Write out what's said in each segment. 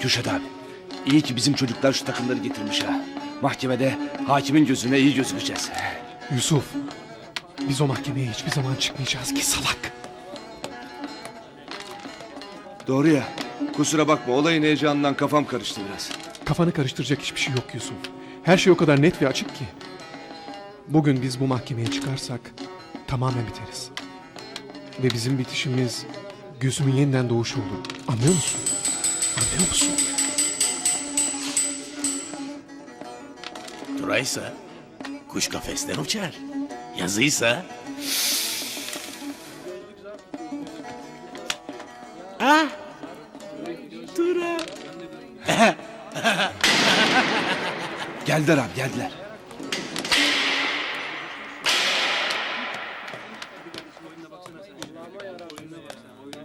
Kürşat abi. iyi ki bizim çocuklar şu takımları getirmiş ha. Mahkemede hakimin gözüne iyi gözükeceğiz. Yusuf. Biz o mahkemeye hiçbir zaman çıkmayacağız ki salak. Doğru ya. Kusura bakma olayın heyecanından kafam karıştı biraz. Kafanı karıştıracak hiçbir şey yok Yusuf. Her şey o kadar net ve açık ki. Bugün biz bu mahkemeye çıkarsak tamamen biteriz. Ve bizim bitişimiz gözümün yeniden doğuşu olur. Anlıyor musun? Anlıyor musun? Turaysa kuş kafesten uçar. Yazıysa... Ah! Tura! Geldiler abi geldiler.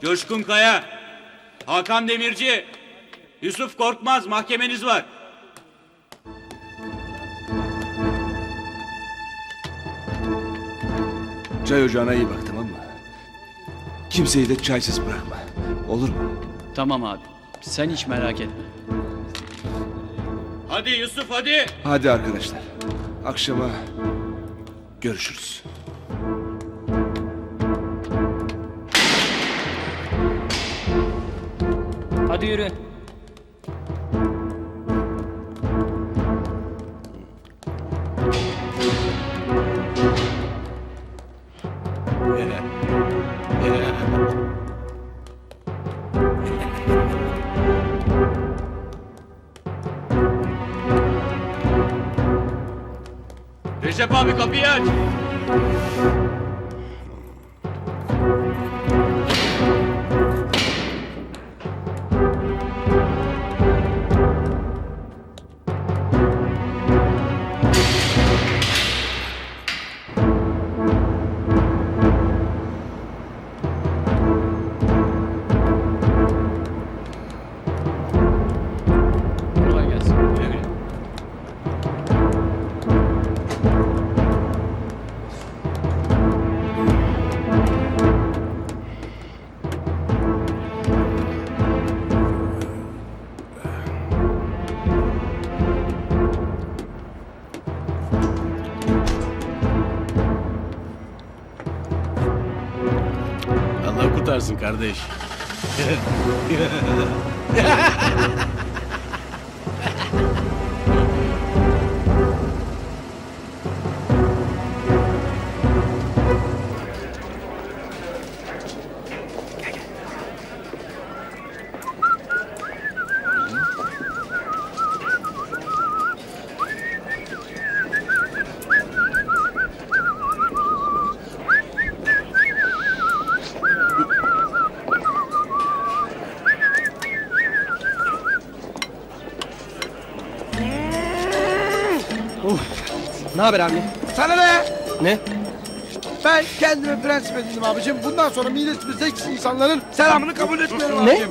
Coşkun Kaya, Hakan Demirci, Yusuf Korkmaz mahkemeniz var. Çay ocağına iyi bak tamam mı? Kimseyi de çaysız bırakma. Olur mu? Tamam abi. Sen hiç merak etme. Hadi Yusuf hadi. Hadi arkadaşlar. Akşama görüşürüz. Hadi yürü. Recep abi Allah kurtarsın Ne haber abi? Sana ne? Ne? Ben kendime prensip edindim abicim. Bundan sonra milletimizdeki insanların selamını kabul etmiyorum Ne? abicim.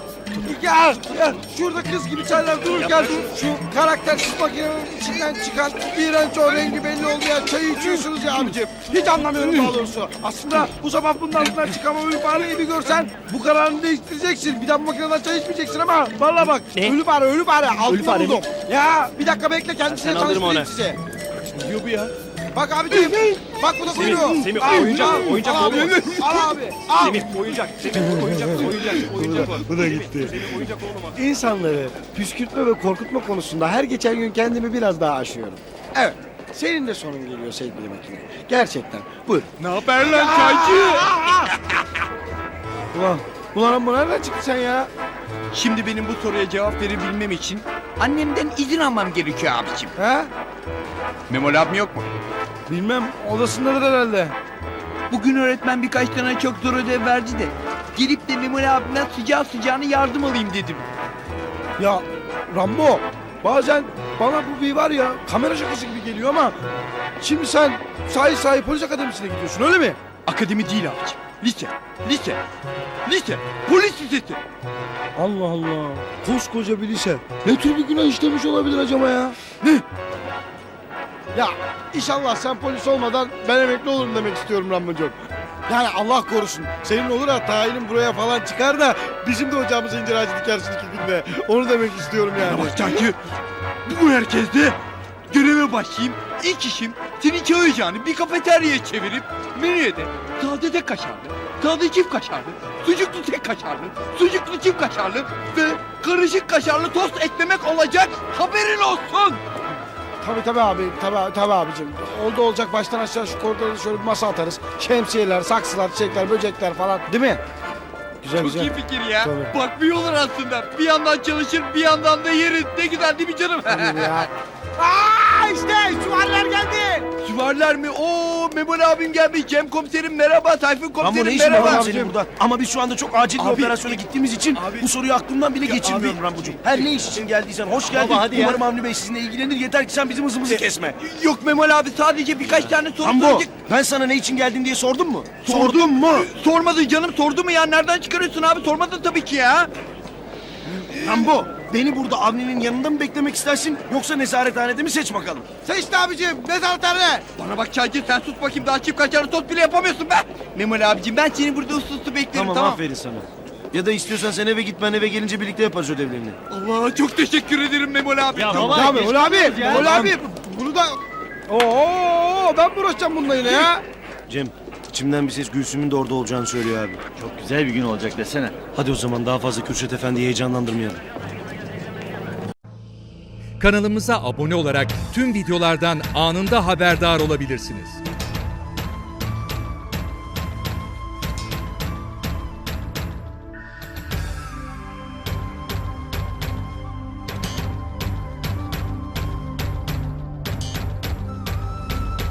Ya, ya şurada kız gibi çaylar dururken şu karaktersiz makinenin içinden çıkan iğrenç o rengi belli olmayan çayı içiyorsunuz ya abicim. Hiç anlamıyorum daha doğrusu. Aslında bu sabah bundan altından çıkan o ölü fareyi bir görsen bu kararını değiştireceksin. Bir daha bu makineden çay içmeyeceksin ama valla bak. Ne? Ölü fare, ölü fare. Altını fare mi? buldum. Ya bir dakika bekle kendisine Sen aldırma tanıştırayım size. Diyor bu ya. Bak abicim. Bak bu da kuyruğu. Semih, Al, oyuncak, al, oyuncak al abi. oğlum. Al abi. Al. Semih oyuncak. Semih oyuncak, oyuncak, oyuncak. Bu da gitti. Semih oyuncak oğlum. İnsanları püskürtme ve korkutma konusunda her geçen gün kendimi biraz daha aşıyorum. Evet. Senin de sonun geliyor sevgili makine. Gerçekten. Buyur. Ne haber lan çaycı? Ulan, ulan bu nereden çıktı sen ya? Şimdi benim bu soruya cevap verebilmem için annemden izin almam gerekiyor abicim. Ha? Memoli abim yok mu? Bilmem. Odasındadır herhalde. Bugün öğretmen birkaç tane çok zor ödev verdi de gelip de Memoli abimden sıcağı sıcağına yardım alayım dedim. Ya Rambo bazen bana bu bir var ya kamera şakası gibi geliyor ama şimdi sen sahi sahi polis akademisine gidiyorsun öyle mi? Akademi değil abicim. Lise, lise, lise, polis lisesi. Allah Allah. Koskoca bir lise. Ne tür bir günah işlemiş olabilir acaba ya? Ne? Ya inşallah sen polis olmadan ben emekli olurum demek istiyorum Rambocuğum. Yani Allah korusun. Senin olur ha tayinin buraya falan çıkar da bizim de ocağımıza incir ağacı dikersin iki günde. Onu demek istiyorum yani. Bak Cancı, bu herkeste göreve başlayayım. İlk işim seni çağıracağını bir kafeteryaya çevirip menüye de sade tek kaşarlı, sade çift kaşarlı, sucuklu tek kaşarlı, sucuklu çift kaşarlı ve karışık kaşarlı tost eklemek olacak. Haberin olsun. Tabii tabii abi, tabii, tabii abicim. Oldu olacak baştan aşağı şu koridorda şöyle bir masa atarız. Şemsiyeler, saksılar, çiçekler, böcekler falan değil mi? Güzel Çok güzel. iyi fikir ya. Tabii. Bak bir olur aslında. Bir yandan çalışır bir yandan da yeriz. Ne güzel değil mi canım? ya. Aa işte süvariler geldi. Süvariler mi? Oo Memur abim gelmiş. Cem komiserim merhaba. Tayfun Ama komiserim ne işin var merhaba. lan senin burada? Ama biz şu anda çok acil bir Abi- operasyona gittiğimiz için bu soruyu aklımdan bile geçirmiyorum Rambocuğum. Her ne iş için geldiysen hoş geldin. Umarım Avni Bey sizinle ilgilenir. Yeter ki sen bizim hızımızı kesme. Yok Memur abi sadece birkaç tane soru Rambo soracak. ben sana ne için geldin diye sordum mu? Sordun mu? Sormadın canım sordu mu ya? Nereden çıkarıyorsun abi? Sormadın tabii ki ya. Rambo beni burada Avni'nin yanında mı beklemek istersin yoksa nezarethanede mi seç bakalım. Seçti abicim. Nezarethanede. Bana bak Çaycı sen sus bakayım daha çift kaçarlı tost bile yapamıyorsun be. Memur abicim ben seni burada uslu uslu beklerim Tamam, tamam. aferin sana. Ya da istiyorsan sen eve git ben eve gelince birlikte yaparız ödevlerini. Allah çok teşekkür ederim Memur abi. tamam. Ya Memur abi, Memur abi. Bunu da... Oo ben mi uğraşacağım bununla yine ya? Cem içimden bir ses Gülsüm'ün de orada olacağını söylüyor abi. Çok güzel bir gün olacak desene. Hadi o zaman daha fazla Kürşet Efendi'yi heyecanlandırmayalım. Kanalımıza abone olarak tüm videolardan anında haberdar olabilirsiniz.